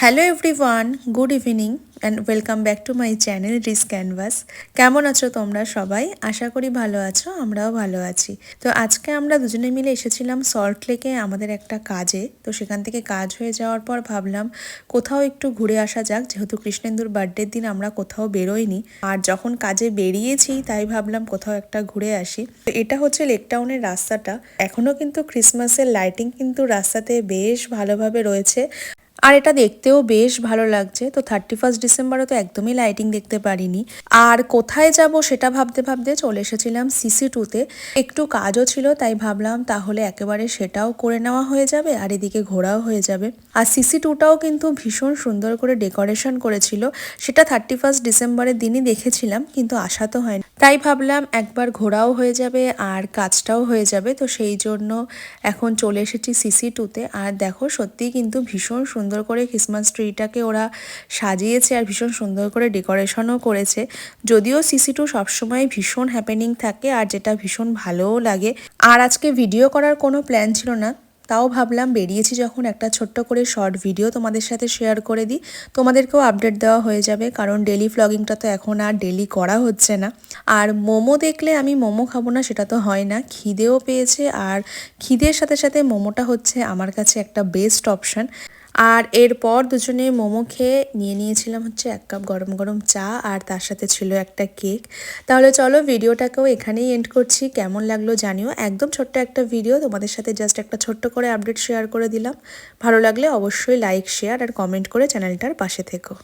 Hello everyone good evening and welcome back to my channel Rhys canvas কেমন আছো তোমরা সবাই? আশা করি ভালো আছো, আমরাও ভালো আছি। তো আজকে আমরা দুজনে মিলে এসেছিলাম সল্ট লেকে আমাদের একটা কাজে। তো সেখান থেকে কাজ হয়ে যাওয়ার পর ভাবলাম কোথাও একটু ঘুরে আসা যাক, যেহেতু কৃষ্ণেন্দুর বার্থডের দিন আমরা কোথাও বেরোইনি। আর যখন কাজে বেরিয়েছি, তাই ভাবলাম কোথাও একটা ঘুরে আসি। তো এটা হচ্ছে লেক টাউনের রাস্তাটা। এখনও কিন্তু ক্রিসমাসের লাইটিং কিন্তু রাস্তাতে বেশ ভালোভাবে রয়েছে। আর এটা দেখতেও বেশ ভালো লাগছে। তো থার্টি ফার্স্ট ডিসেম্বরে তো একদমই লাইটিং দেখতে পারিনি। আর কোথায় যাব সেটা ভাবতে ভাবতে চলে এসেছিলাম সিসি টুতে একটু কাজও ছিল, তাই ভাবলাম তাহলে একেবারে সেটাও করে নেওয়া হয়ে যাবে আর এদিকে ঘোরাও হয়ে যাবে। আর সিসি টুটাও কিন্তু ভীষণ সুন্দর করে ডেকোরেশন করেছিল। সেটা থার্টি ফার্স্ট ডিসেম্বরের দিনই দেখেছিলাম, কিন্তু আসা তো হয়নি। তাই ভাবলাম একবার ঘোরাও হয়ে যাবে আর কাজটাও হয়ে যাবে। তো সেই জন্য এখন চলে এসেছি সিসি টুতে আর দেখো সত্যিই কিন্তু ভীষণ সুন্দর করে ক্রিসমাস ট্রিটাকে ওরা সাজিয়েছে আর ভীষণ সুন্দর করে ডেকোরেশনও করেছে। যদিও সিসি টু সবসময় ভীষণ হ্যাপেনিং থাকে আর যেটা ভীষণ ভালোও লাগে। আর আজকে ভিডিও করার কোনো প্ল্যান ছিল না, তাও ভাবলাম বেরিয়েছি যখন একটা ছোট্ট করে শর্ট ভিডিও তোমাদের সাথে শেয়ার করে দিই। তোমাদেরকেও আপডেট দেওয়া হয়ে যাবে, কারণ ডেলি ফ্লগিংটা তো এখন আর ডেলি করা হচ্ছে না। আর মোমো দেখলে আমি মোমো খাব না, সেটা তো হয় না। খিদেও পেয়েছে আর খিদের সাথে সাথে মোমোটা হচ্ছে আমার কাছে একটা বেস্ট অপশান আর এরপর দুজনে মোমো খেয়ে নিয়ে নিয়েছিলাম হচ্ছে এক কাপ গরম গরম চা আর তার সাথে ছিল একটা কেক। তাহলে চলো ভিডিওটাকেও এখানেই এন্ড করছি। কেমন লাগল জানিও। একদম ছোট্ট একটা ভিডিও, তোমাদের সাথে জাস্ট একটা ছোট্ট করে আপডেট শেয়ার করে দিলাম। ভালো লাগলে অবশ্যই লাইক শেয়ার আর কমেন্ট করে চ্যানেলটার পাশে থেকো।